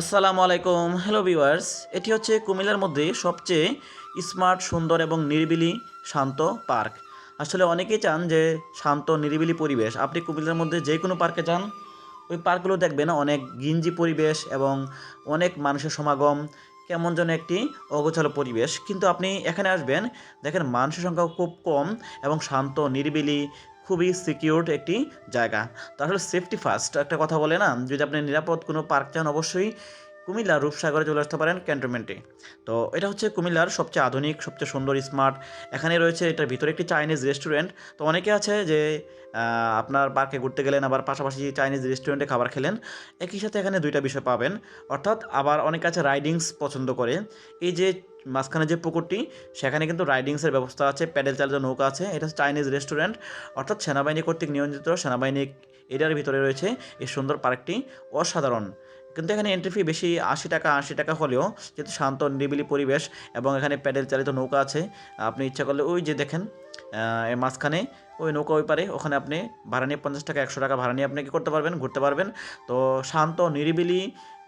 আসসালামু আলাইকুম। Hello viewers এটি হচ্ছে কুমিল্লার মধ্যে সবচেয়ে স্মার্ট সুন্দর এবং নিরিবিলি শান্ত পার্ক। আসলে অনেকেই চান যে শান্ত, নিরিবিলি পরিবেশ। আপনি কুমিল্লার মধ্যে যে কোনো পার্কে যান, ওই পার্কগুলো দেখবেন অনেক গিঞ্জি পরিবেশ এবং অনেক মানুষের সমাগম, কেমন যেন একটি অগোছালো পরিবেশ। কিন্তু আপনি এখানে আসবেন, দেখেন মানুষের সংখ্যা খুব কম এবং শান্ত, নিরিবিলি খুবই সিকিউরড একটি জায়গা। তো আসলে সেফটি ফার্স্ট একটা কথা বলে না, যদি আপনি নিরাপদ কোনো পার্ক চান, অবশ্যই কুমিল্লার রূপসাগরে চলে আসতে পারেন ক্যান্টনমেন্টে। তো এটা হচ্ছে কুমিল্লার সবচেয়ে আধুনিক, সবচেয়ে সুন্দর, স্মার্ট, এখানে রয়েছে এটার ভিতরে একটি চাইনিজ রেস্টুরেন্ট। তো অনেকে আছে যে আপনার পার্কে ঘুরতে গেলেন, আবার পাশাপাশি চাইনিজ রেস্টুরেন্টে খাবার খেলেন, একই সাথে এখানে দুইটা বিষয় পাবেন। অর্থাৎ আবার অনেকে আছে রাইডিংস পছন্দ করে। এই যে মাঝখানে যে পুকুরটি, সেখানে কিন্তু রাইডিংসের ব্যবস্থা আছে, প্যাডেল চালিত নৌকা আছে, এটা হচ্ছে চাইনিজ রেস্টুরেন্ট। অর্থাৎ সেনাবাহিনী কর্তৃক নিয়ন্ত্রিত সেনাবাহিনী এরিয়ার ভিতরে রয়েছে এই সুন্দর পার্কটি। অসাধারণ। কিন্তু এখানে এন্ট্রি ফি বেশি আশি টাকা আশি টাকা হলেও যেহেতু শান্ত, নিরিবিলি পরিবেশ এবং এখানে প্যাডেল চালিত নৌকা আছে, আপনি ইচ্ছা করলে ওই যে দেখেন এর মাঝখানে ওই নৌকা ওই পারে, ওখানে আপনি ভাড়া নিয়ে পঞ্চাশ টাকা, একশো টাকা ভাড়া নিয়ে আপনি কী করতে পারবেন, ঘুরতে পারবেন। তো শান্ত, নিরিবিলি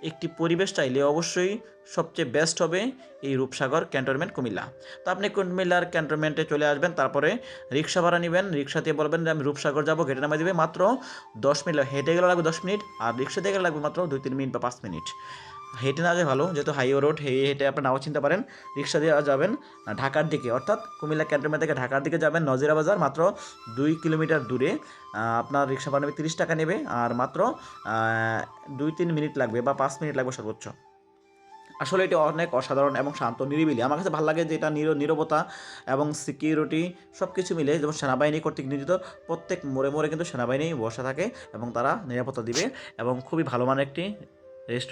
একটি পরিবেশ চাইলে অবশ্যই সবচেয়ে বেস্ট হবে এই রূপসাগর ক্যান্টনমেন্ট কুমিল্লা তো আপনি কুমিল্লার ক্যান্টনমেন্টে চলে আসবেন, তারপরে রিক্সা ভাড়া নেবেন রিক্সাতে বলবেন যে, আমি রূপসাগর যাব, ঘেটে নামা দেবে মাত্র দশ মিনিট। হেঁটে গেলে লাগবে দশ মিনিট, আর রিক্সাতে গেলে লাগবে মাত্র দুই তিন মিনিট বা পাঁচ মিনিট হেঁটে না যায় ভালো, যেহেতু হাইওয়ে রোড হেঁটে হেঁটে আপনি নাও চিনতে পারেন, রিক্সা দিয়ে যাবেন ঢাকার দিকে। অর্থাৎ কুমিল্লা ক্যান্টনমেন্ট থেকে ঢাকার দিকে যাবেন, নজিরা বাজার মাত্র দুই কিলোমিটার দূরে। আপনার রিক্সা ভাড়া তিরিশ টাকা নেবে, আর মাত্র দুই তিন মিনিট লাগবে বা পাঁচ মিনিট লাগবে সর্বোচ্চ। আসলে এটি অনেক অসাধারণ এবং শান্ত, নিরিবিলি। আমার কাছে ভালো লাগে যে এটা নির, নিরবতা এবং সিকিউরিটি সব কিছু মিলে, যেমন সেনাবাহিনী কর্তৃক নিয়োজিত, প্রত্যেক মোড়ে মোড়ে কিন্তু সেনাবাহিনী বসা থাকে এবং তারা নিরাপত্তা দিবে এবং খুবই ভালো মানের একটি রেস্ট